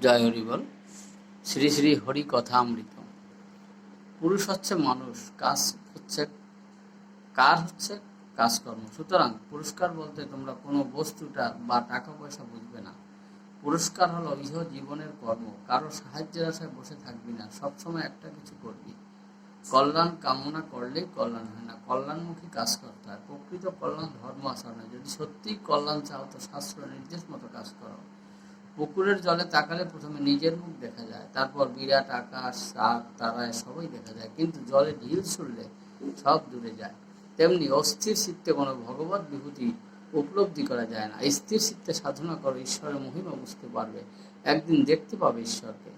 জয় হরি বল। শ্রী শ্রী হরি কথা অমৃত পুরুষ হচ্ছে মানুষ, কাজ হচ্ছে, কার হচ্ছে? কাজকর্ম। সুতরাং পুরস্কার বলতে তোমরা কোনো বস্তুটা বা টাকা পয়সা বুঝবে না। পুরস্কার হলো ইহ জীবনের কর্ম। কারও সাহায্যের আশায় বসে থাকবি না। সবসময় একটা কিছু করবি। কল্যাণ কামনা করলেই কল্যাণ হয় না। কল্যাণমুখী কাজ করতে হয় প্রকৃত কল্যাণ ধর্ম আচরণে যদি সত্যিই কল্যাণ চাও তো শাস্ত্র নির্দেশ মতো কাজ করো। পুকুরের জলে তাকালে প্রথমে নিজের মুখ দেখা যায়, তারপর বিরাট আকাশ শাক তারায় সবই দেখা যায়। কিন্তু জলে ঢিল ছুড়লে সব দূরে যায়। তেমনি অস্থির চিত্তে কোনো ভগবত বিভূতি উপলব্ধি করা যায় না। স্থির চিত্তে সাধনা করো, ঈশ্বরের মহিমা বুঝতে পারবে। একদিন দেখতে পাবে ঈশ্বরকে।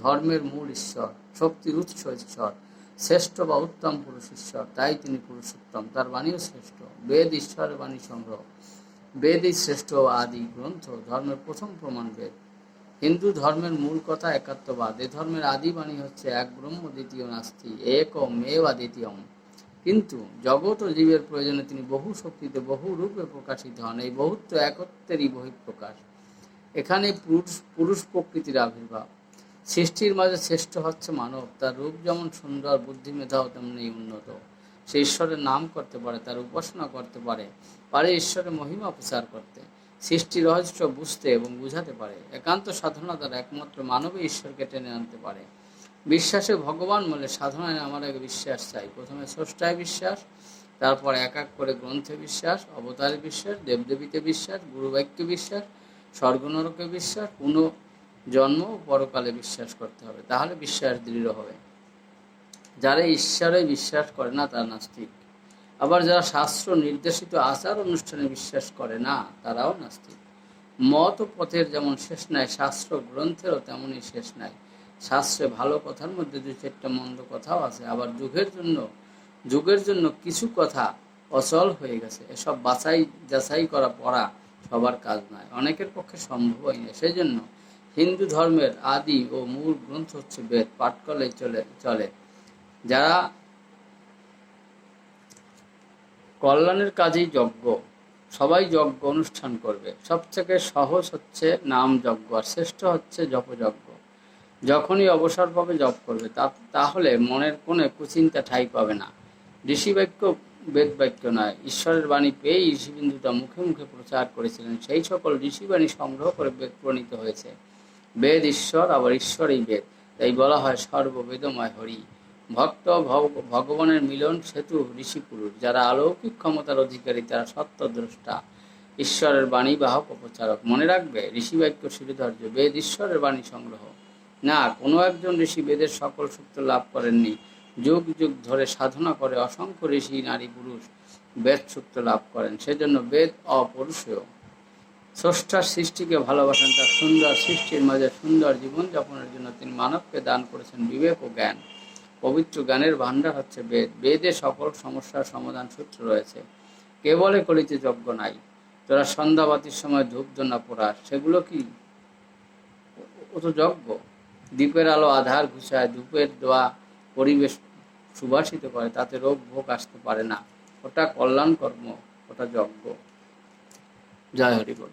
ধর্মের মূল ঈশ্বর, শক্তির উৎস ঈশ্বর, শ্রেষ্ঠ বা উত্তম পুরুষ ঈশ্বর, তাই তিনি পুরুষোত্তম, তার বাণীও শ্রেষ্ঠ। বেদ ঈশ্বরের বাণী সংগ্রহ। বেদই শ্রেষ্ঠ আদি গ্রন্থ, ধর্মের প্রথম প্রমাণ বেদ হিন্দু ধর্মের মূল কথা একাত্মবাদ। এ ধর্মের আদি বাণী হচ্ছে এক ব্রহ্ম দ্বিতীয় নাস্তি, একম মেবা দ্বিতীয়ম। কিন্তু জগৎ ও জীবের প্রয়োজনে তিনি বহু শক্তিতে, বহু রূপে প্রকাশিত হন। এই বহুত্ব একত্বেরই বহিঃপ্রকাশ। এখানে পুরুষ পুরুষ প্রকৃতির আবির্ভাব। সৃষ্টির মাঝে শ্রেষ্ঠ হচ্ছে মানব। তার রূপ যেমন সুন্দর বুদ্ধি মেধাও তেমনি উন্নত। সে ঈশ্বরের নাম করতে পারে, তার উপাসনা করতে পারে পারে ঈশ্বরের মহিমা প্রচার করতে, সৃষ্টি রহস্য বুঝতে এবং বুঝাতে পারে, একান্ত সাধনা দ্বারা একমাত্র মানবে ঈশ্বরকে টেনে আনতে পারে। বিশ্বাসে ভগবান বলে সাধনায় আমার আগে বিশ্বাস চাই, প্রথমে স্রষ্টায় বিশ্বাস, তারপর এক এক করে গ্রন্থে বিশ্বাস, অবতারে বিশ্বাস, দেবদেবীতে বিশ্বাস, গুরুবাক্যে বিশ্বাস, স্বর্গনরকে বিশ্বাস, পুনঃ জন্ম পরকালে বিশ্বাস করতে হবে, তাহলে বিশ্বাস দৃঢ় হবে। যারা ঈশ্বরে বিশ্বাস করে না, তারা নাস্তিক। আবার যারা শাস্ত্র নির্দেশিত আচার অনুষ্ঠানে বিশ্বাস করে না, তারাও নাস্তিক। মত পথের যেমন শেষ নাই, শাস্ত্র গ্রন্থেরও তেমনই শেষ নাই। শাস্ত্রে ভালো কথার মধ্যে দু চারটা মন্দ কথাও আছে, আবার যুগের জন্য যুগের জন্য কিছু কথা অচল হয়ে গেছে। এসব বাছাই যাচাই করা পড়া সবার কাজ নয়। অনেকের পক্ষে সম্ভব হয় না। সেই জন্য হিন্দু ধর্মের আদি ও মূল গ্রন্থ হচ্ছে বেদ পাঠ করলে চলে চলে। যারা কল্যাণের কাজেই যজ্ঞ, সবাই যজ্ঞ অনুষ্ঠান করবে। সব থেকে সহজ হচ্ছে নাম যজ্ঞ, আর শ্রেষ্ঠ হচ্ছে জপযজ্ঞ। যখনই অবসর পাবে জপ করবে, তা, তাহলে মনের কোণে কুচিন্তা ঠাই পাবে না। ঋষি বাক্য বেদ বাক্য নয়, ঈশ্বরের বাণী পেয়েই ঋষিবিন্দুটা মুখে মুখে প্রচার করেছিলেন। সেই সকল ঋষিবাণী সংগ্রহ করে বেদ প্রণীত হয়েছে। বেদ ঈশ্বর, আবার ঈশ্বরই বেদ। তাই বলা হয় সর্ববেদময় হরি। ভক্ত ভগ- ভগবানের মিলন সেতু ঋষি পুরুষ যারা অলৌকিক ক্ষমতার অধিকারী, তারা সত্যদ্রষ্টা, ঈশ্বরের বাণী বাহক ও প্রচারক মনে রাখবে ঋষি বাক্য শ্রীধর্য বেদ ঈশ্বরের বাণী সংগ্রহ। না, কোনো একজন ঋষি বেদের সকল সূত্র লাভ করেননি। যুগ যুগ ধরে সাধনা করে অসংখ্য ঋষি, নারী, পুরুষ বেদ সূত্র লাভ করেন। সেজন্য বেদ অপরুষেয়। স্রষ্টার সৃষ্টিকে ভালোবাসেন, তার সুন্দর সৃষ্টির মাঝে সুন্দর জীবনযাপনের জন্য তিনি মানবকে দান করেছেন বিবেক ও জ্ঞান। পবিত্র জ্ঞানের ভাণ্ডার হচ্ছে বেদ। বেদে সকল সমস্যার সমাধান সূত্র রয়েছে। কেবলে কলিতে যজ্ঞ নাই। তোরা সন্ধ্যাবাতির সময় ধূপ দোনা পোড়াস। সেগুলো কি? ও তো যজ্ঞ। দ্বীপের আলো আধার ঘুষায় ধূপের দোয়া পরিবেশ সুবাসিত করে, তাতে রোগ ভোগ আসতে পারে না। ওটা কল্যাণ কর্ম ওটা যজ্ঞ। জয় হরি বল